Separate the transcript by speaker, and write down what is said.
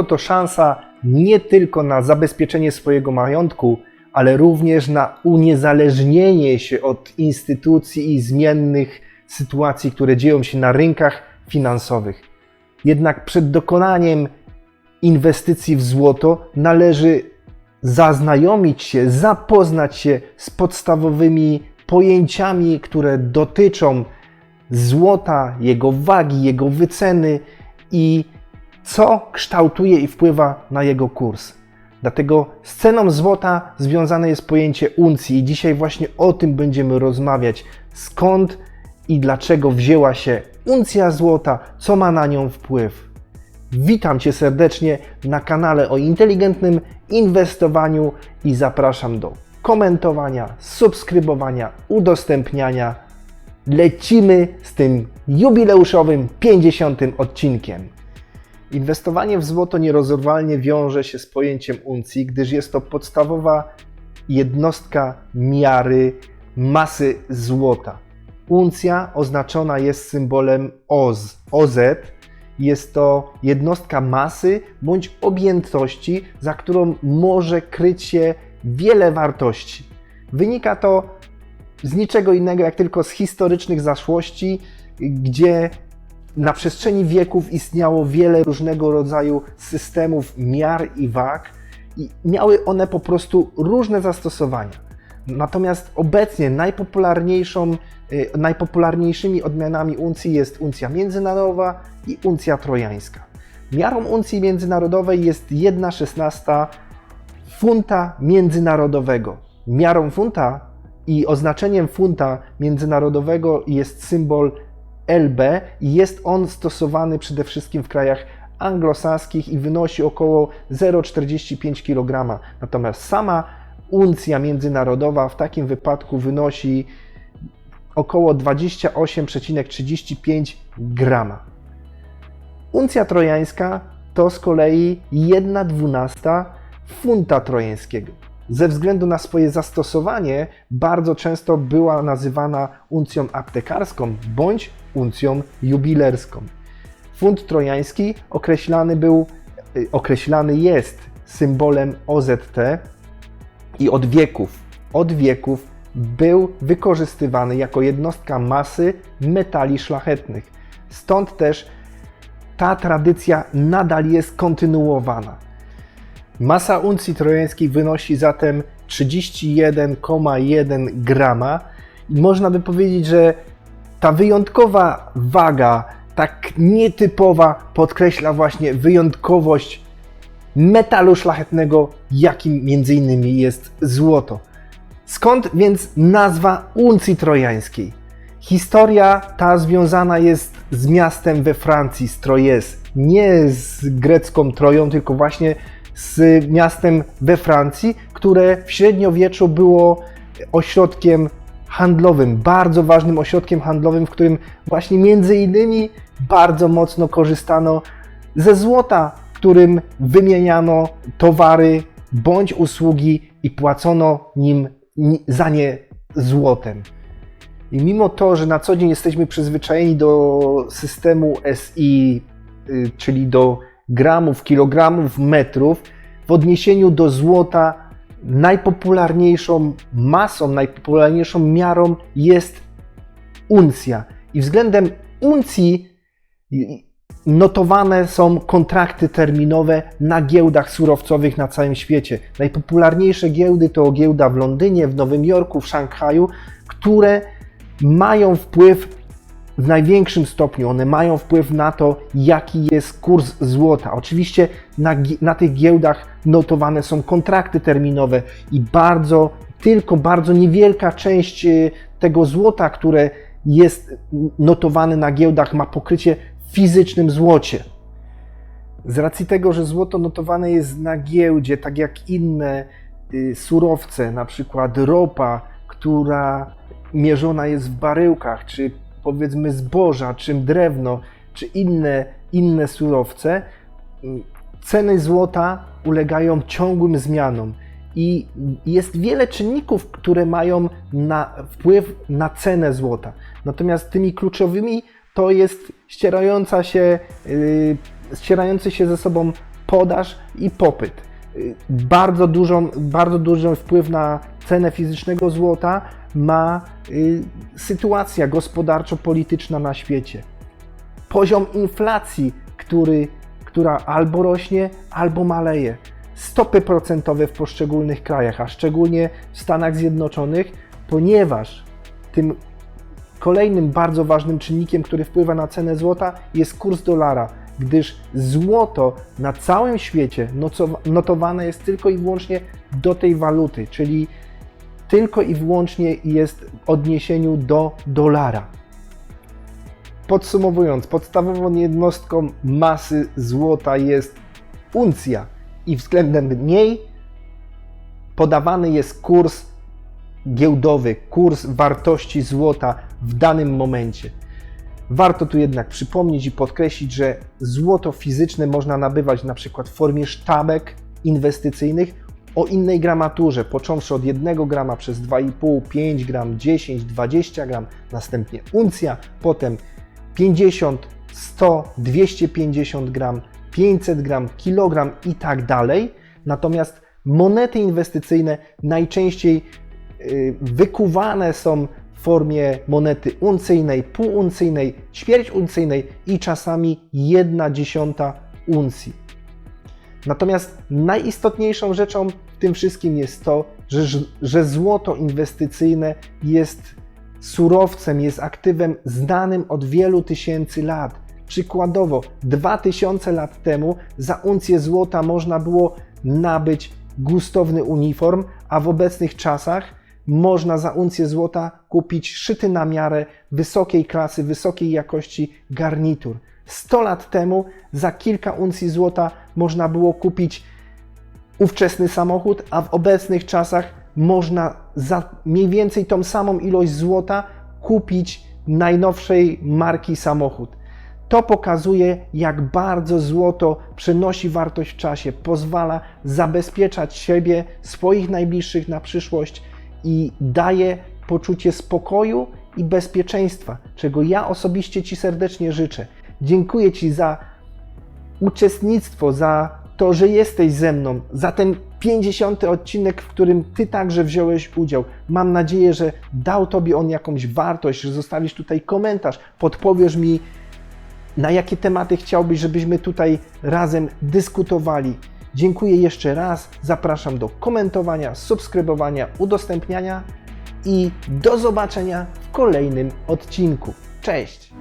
Speaker 1: Złoto to szansa nie tylko na zabezpieczenie swojego majątku, ale również na uniezależnienie się od instytucji i zmiennych sytuacji, które dzieją się na rynkach finansowych. Jednak przed dokonaniem inwestycji w złoto należy zaznajomić się, zapoznać się z podstawowymi pojęciami, które dotyczą złota, jego wagi, jego wyceny i co kształtuje i wpływa na jego kurs. Dlatego z ceną złota związane jest pojęcie uncji i dzisiaj właśnie o tym będziemy rozmawiać. Skąd i dlaczego wzięła się uncja złota, co ma na nią wpływ. Witam Cię serdecznie na kanale o inteligentnym inwestowaniu i zapraszam do komentowania, subskrybowania, udostępniania. Lecimy z tym jubileuszowym 50. odcinkiem. Inwestowanie w złoto nierozerwalnie wiąże się z pojęciem uncji, gdyż jest to podstawowa jednostka miary masy złota. Uncja oznaczona jest symbolem OZ. OZ jest to jednostka masy bądź objętości, za którą może kryć się wiele wartości. Wynika to z niczego innego jak tylko z historycznych zaszłości, gdzie na przestrzeni wieków istniało wiele różnego rodzaju systemów miar i wag i miały one po prostu różne zastosowania. Natomiast obecnie najpopularniejszą, y, najpopularniejszymi odmianami uncji jest uncja międzynarodowa i uncja trojańska. Miarą uncji międzynarodowej jest 1,16 funta międzynarodowego. Miarą funta i oznaczeniem funta międzynarodowego jest symbol LB i jest on stosowany przede wszystkim w krajach anglosaskich i wynosi około 0,45 kg. Natomiast sama uncja międzynarodowa w takim wypadku wynosi około 28,35 grama. Uncja trojańska to z kolei 1 dwunasta funta trojańskiego. Ze względu na swoje zastosowanie bardzo często była nazywana uncją aptekarską bądź uncją jubilerską. Funt trojański określany był, y, określany jest symbolem OZT i od wieków, od wieków był wykorzystywany jako jednostka masy metali szlachetnych. Stąd też ta tradycja nadal jest kontynuowana. Masa uncji trojańskiej wynosi zatem 31,1 grama i można by powiedzieć, że ta wyjątkowa waga, tak nietypowa, podkreśla właśnie wyjątkowość metalu szlachetnego, jakim między innymi jest złoto. Skąd więc nazwa uncji trojańskiej? Historia ta związana jest z miastem we Francji, z Troyes. Nie z grecką Troją, tylko właśnie z miastem we Francji, które w średniowieczu było ośrodkiem handlowym, bardzo ważnym ośrodkiem handlowym, w którym właśnie między innymi bardzo mocno korzystano ze złota, którym wymieniano towary bądź usługi i płacono nim za nie złotem. I mimo to, że na co dzień jesteśmy przyzwyczajeni do systemu SI, y, czyli do gramów, kilogramów, metrów, w odniesieniu do złota najpopularniejszą masą, najpopularniejszą miarą jest uncja. I względem uncji notowane są kontrakty terminowe na giełdach surowcowych na całym świecie. Najpopularniejsze giełdy to giełda w Londynie, w Nowym Jorku, w Szanghaju, które mają wpływ w największym stopniu. One mają wpływ na to, jaki jest kurs złota. Oczywiście na, na tych giełdach notowane są kontrakty terminowe i bardzo, tylko bardzo niewielka część y, tego złota, które jest notowane na giełdach, ma pokrycie w fizycznym złocie. Z racji tego, że złoto notowane jest na giełdzie, tak jak inne y, surowce, na przykład ropa, która mierzona jest w baryłkach, czy powiedzmy zboża, czym drewno, czy inne, inne surowce, ceny złota ulegają ciągłym zmianom. I jest wiele czynników, które mają na, wpływ na cenę złota. Natomiast tymi kluczowymi to jest ścierająca się, yy, ścierający się ze sobą podaż i popyt. Y, Bardzo, dużą, bardzo duży wpływ na cenę fizycznego złota ma y, sytuacja gospodarczo-polityczna na świecie. Poziom inflacji, który, która albo rośnie, albo maleje. Stopy procentowe w poszczególnych krajach, a szczególnie w Stanach Zjednoczonych, ponieważ tym Kolejnym bardzo ważnym czynnikiem, który wpływa na cenę złota, jest kurs dolara, gdyż złoto na całym świecie notowane jest tylko i wyłącznie do tej waluty, czyli tylko i wyłącznie jest w odniesieniu do dolara. Podsumowując, podstawową jednostką masy złota jest uncja i względem niej podawany jest kurs giełdowy, kurs wartości złota w danym momencie. Warto tu jednak przypomnieć i podkreślić, że złoto fizyczne można nabywać na przykład w formie sztabek inwestycyjnych o innej gramaturze, począwszy od 1 grama przez 2,5, 5 gram, 10, 20 gram, następnie uncja, potem 50, 100, 250 gram, 500 gram, kilogram i tak dalej. Natomiast monety inwestycyjne najczęściej y, wykuwane są w formie monety uncyjnej, półuncyjnej, ćwierćuncyjnej i czasami 1 dziesiąta uncji. Natomiast najistotniejszą rzeczą w tym wszystkim jest to, że, że złoto inwestycyjne jest surowcem, jest aktywem znanym od wielu tysięcy lat. Przykładowo, 2000 lat temu za uncję złota można było nabyć gustowny uniform, a w obecnych czasach można za uncję złota kupić szyty na miarę wysokiej klasy, wysokiej jakości garnitur. 100 lat temu za kilka uncji złota można było kupić ówczesny samochód, a w obecnych czasach można za mniej więcej tą samą ilość złota kupić najnowszej marki samochód. To pokazuje, jak bardzo złoto przenosi wartość w czasie, pozwala zabezpieczać siebie, swoich najbliższych na przyszłość i daje poczucie spokoju i bezpieczeństwa, czego ja osobiście Ci serdecznie życzę. Dziękuję Ci za uczestnictwo, za to, że jesteś ze mną, za ten 50 odcinek, w którym Ty także wziąłeś udział. Mam nadzieję, że dał Tobie on jakąś wartość, że zostawisz tutaj komentarz, podpowiesz mi, na jakie tematy chciałbyś, żebyśmy tutaj razem dyskutowali. Dziękuję jeszcze raz, zapraszam do komentowania, subskrybowania, udostępniania i do zobaczenia w kolejnym odcinku. Cześć!